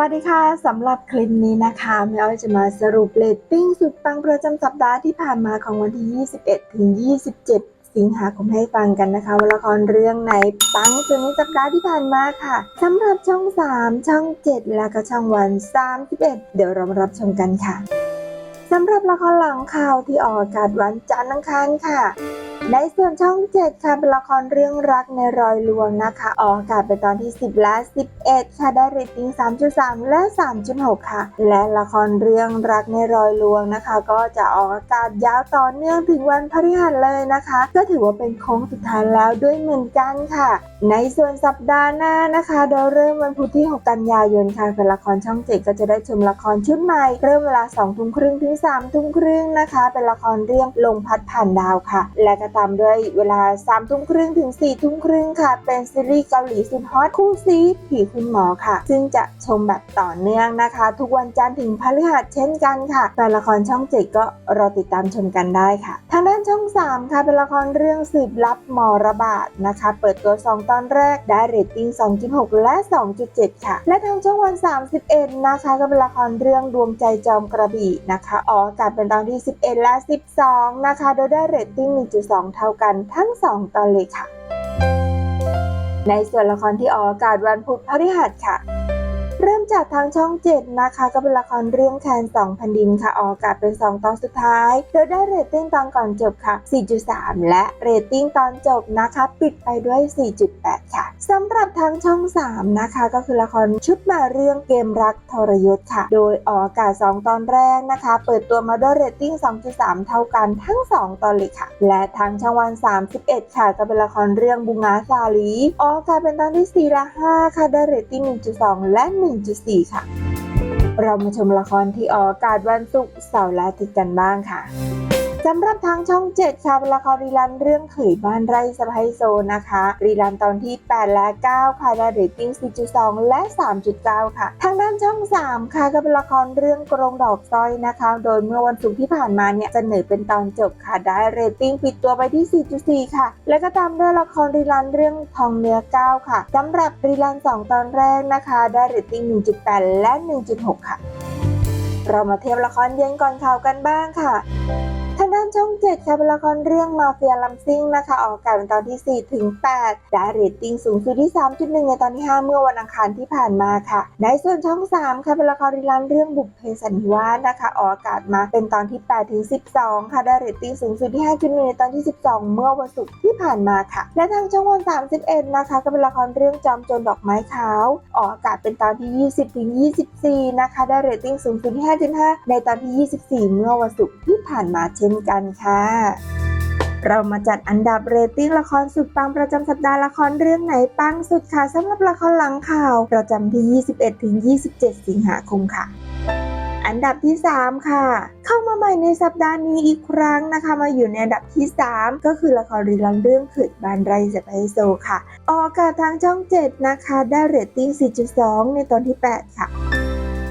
วัสดีค่ะสำหรับคลิปนี้นะคะแมวจะมาสรุปเรตติ้งสุดปังประจำสัปดาห์ที่ผ่านมาของวันที่ 21 ถึง 27 สิงหาคมให้ฟังกันนะคะว่าละครเรื่องไหนปังสุดในสัปดาห์ที่ผ่านมาค่ะสำหรับช่อง 3 ช่อง 7 และก็ช่องวัน 31 เดี๋ยวเรามารับชมกันค่ะสำหรับละครหลังข่าวที่ออกอากาศวันจันทร์อังคารค่ะ ในส่วนช่อง7ค่ะเป็นละครเรื่องรักในรอยลวงนะคะออกอากาศเป็นตอนที่ 10 และ 11 ค่ะได้เรตติ้ง 3.3 และ 3.6 ค่ะ และละครเรื่องรักในรอยลวงนะคะ ก็จะออกอากาศยาวต่อเนื่องถึงวันพฤหัสเลยนะคะ ก็ถือว่าเป็นโค้งสุดท้ายแล้วด้วยเหมือนกันค่ะ ในส่วนสัปดาห์หน้านะคะโดยเริ่มวันพุธที่ 6 กันยายนค่ะเป็นละครช่อง7ก็จะได้ชมละครชุดใหม่เริ่มเวลา2ทุ่มครึ่งถึง3ทุ่มครึ่งนะคะ เป็นละครเรื่องลมพัดผ่านดาวค่ะ และก็ตามด้วยเวลา3ทุ่มครึ่งถึง4ทุ่มครึ่งค่ะ เป็นซีรีส์เกาหลีสุดฮอตคู่ซีผีคุณหมอค่ะ ซึ่งจะชมแบบต่อเนื่องนะคะ ทุกวันจันทร์ถึงพฤหัสเช่นกันค่ะแฟนละครช่อง7ก็รอติดตามชมกันได้ค่ะ ทางด้านช่อง 3 ค่ะเป็นละครเรื่องสืบลับหมอระบาดนะคะ เปิดตัว 2 ตอนแรกได้เรตติ้ง 2.6 และ 2.7 ค่ะ และทางช่องวัน 31 นะคะก็เป็นละครเรื่องดวงใจจอมกระบี่นะคะออกอากาศเป็นตอนที่ 11 และ 12 นะคะ โดยได้เรตติ้ง 1.2เท่ากันทั้ง 2 ตอนเลยค่ะ ในส่วนละครที่ออกอากาศวันพุธพฤหัสค่ะ เริ่มจากทางช่อง7นะคะ ก็เป็นละครเรื่องแคนสองแผ่นดินค่ะ ออกอากาศเป็น 2 ตอนสุดท้าย โดยได้เรตติ้งตอนก่อนจบค่ะ 4.3 และเรตติ้งตอนจบนะคะ ปิดไปด้วย 4.8 ค่ะสำหรับทางช่อง 3 นะคะ ก็คือละครชุดมาเรื่องเกมรักทรยศค่ะ โดยออกอากาศ 2 ตอนแรกนะคะ เปิดตัวมาด้วยเรตติ้ง 2.3 เท่ากันทั้ง 2 ตอนเลยค่ะ และทางช่องวัน 31 ค่ะ ก็เป็นละครเรื่องบุงาสาลีออกอากาศเป็นตอนที่4และ5ค่ะได้เรตติ้ง 1.2 และ 1. 1.4 ค่ะ เรามาชมละครที่ออกอากาศวันศุกร์เสาร์และอาทิตย์กันบ้างค่ะ สำหรับทางช่อง 7 ค่ะเป็นละครรีลันเรื่องเขยบ้านไร่สะพายโซนะคะ รีลันตอนที่ 8 และ 9 ค่ะได้เรตติ้ง 4.2 และ 3.9 ค่ะ ทางด้านช่อง 3 ค่ะก็เป็นละครเรื่องกรงดอกสร้อยนะคะ โดยเมื่อวันศุกร์ที่ผ่านมาเนี่ยเสนอเป็นตอนจบค่ะ ได้เรตติ้งปิดตัวไปที่ 4.4 ค่ะ และก็ตามด้วยละครรีลันเรื่องทองเนื้อ 9 ค่ะสำหรับรีลัน 2 ตอนแรกนะคะ ได้เรตติ้ง 1.8 และ 1.6 ค่ะ เรามาเทียบละครเย็นก่อนข่าวกันบ้างค่ะ chao. 7ค่ะเป็นละครเรื่องมาเฟียลัมซิงนะคะออกอากาศเป็นตอนที่ 4 ถึง 8 ได้เรตติ้งสูงสุดที่ 3.1 ในตอนที่ 5 เมื่อวันอังคารที่ผ่านมาค่ะ ในส่วนช่อง 3 ค่ะเป็นละครรีลันเรื่องบุพเพสันนิวาสนะคะออกอากาศมาเป็นตอนที่ 8 ถึง 12 ค่ะได้เรตติ้งสูงสุดที่ 5.1 ในตอนที่ 12 เมื่อวันศุกร์ที่ผ่านมาค่ะ และทางช่องวัน 31 นะคะก็เป็นละครเรื่องจอมโจรดอกไม้ขาวออกอากาศเป็นตอนที่ 20 ถึง 24 นะคะได้เรตติ้งสูงสุดที่ 5.5 ในตอนที่ 24 เมื่อวันศุกร์ที่ผ่านมาเช่นกันค่ะเรามาจัดอันดับเรตติ้งละครสุดปังประจำสัปดาห์ละครเรื่องไหนปังสุดค่ะสำหรับละครหลังข่าว ประจำที่ 21 ถึง 27 สิงหาคมค่ะอันดับที่ 3 ค่ะ เข้ามาใหม่ในสัปดาห์นี้อีกครั้งนะคะ มาอยู่ในอันดับที่ 3 ก็คือละครรีลันเรื่องขืดบานไรสะไปโซค่ะ ออกอากาศทางช่อง 7 นะคะ ได้เรตติ้ง 4.2 ในตอนที่ 8 ค่ะ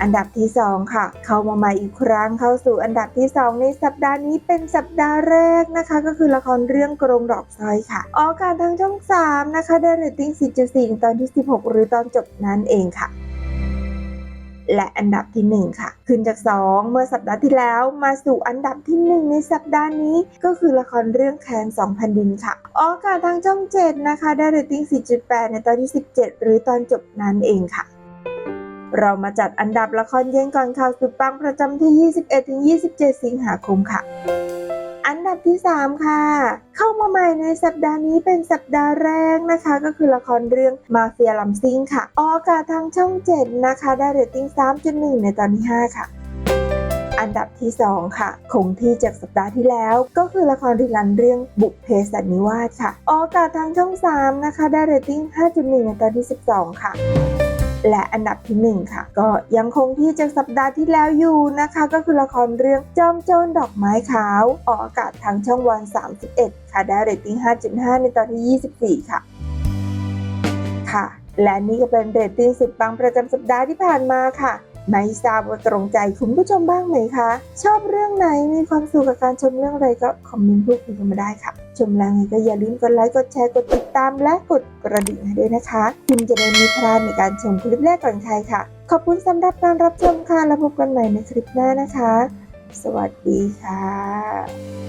อันดับที่ 2 ค่ะ เข้ามาใหม่อีกครั้งเข้าสู่อันดับที่ 2 ในสัปดาห์นี้เป็นสัปดาห์แรกนะคะ ก็คือละครเรื่องกรงดอกซอยค่ะ ออกอากาศทางช่อง 3 นะคะได้เรตติ้ง 4.4 ตอนที่ 16 หรือตอนจบนั่นเองค่ะและอันดับที่ 1 ค่ะ ขึ้นจาก 2 เมื่อสัปดาห์ที่แล้วมาสู่อันดับที่ 1 ในสัปดาห์นี้ ก็คือละครเรื่องแคนสองแผ่นดินค่ะออกอากาศทางช่อง 7 นะคะ ได้เรตติ้ง 4.8 ในตอนที่ 17 หรือตอนจบนั่นเองค่ะ เรามาจัดอันดับละครเย็นก่อนข่าวสุดปังประจำที่ 21-27 สิงหาคมค่ะ อันดับที่ 3 ค่ะ เข้ามาใหม่ในสัปดาห์นี้เป็นสัปดาห์แรกนะคะ ก็คือละครเรื่องมาเฟียลัมซิงค่ะ ออกอากาศทางช่อง 7 นะคะ ได้เรตติ้ง 3.1 ในตอนที่ 5 ค่ะอันดับที่ 2 ค่ะคงที่จากสัปดาห์ที่แล้ว ก็คือละครรีลันเรื่องบุพเพสันนิวาสค่ะ ออกอากาศทางช่อง 3 นะคะ ได้เรตติ้ง 5.1 ในตอนที่ 12 ค่ะ และอันดับที่ 1 ค่ะ ก็ยังคงที่จากสัปดาห์ที่แล้วอยู่นะคะ ก็คือละครเรื่องจอมโจรดอกไม้ขาว ออกอากาศทางช่องวัน 31 ค่ะได้เรตติ้ง 5.5 ในตอนที่ 24 ค่ะ ค่ะ และนี่ก็เป็นเรตติ้งสิบปังประจำสัปดาห์ที่ผ่านมาค่ะ ไม่ทราบว่าตรงใจคุณผู้ชมบ้างไหมคะ ชอบเรื่องไหนมีความสุขกับการชมเรื่องอะไรก็คอมเมนต์พูดคุยกันมาได้ค่ะ ชมแล้วไงก็อย่าลืมกดไลค์กดแชร์กดติดตามและกดกระดิ่งให้ด้วยนะคะ คุณจะได้มีพลาดในการชมคลิปแรกก่อนใครค่ะ ขอบคุณสำหรับการรับชมค่ะแล้วพบกันใหม่ในคลิปหน้านะคะ สวัสดีค่ะ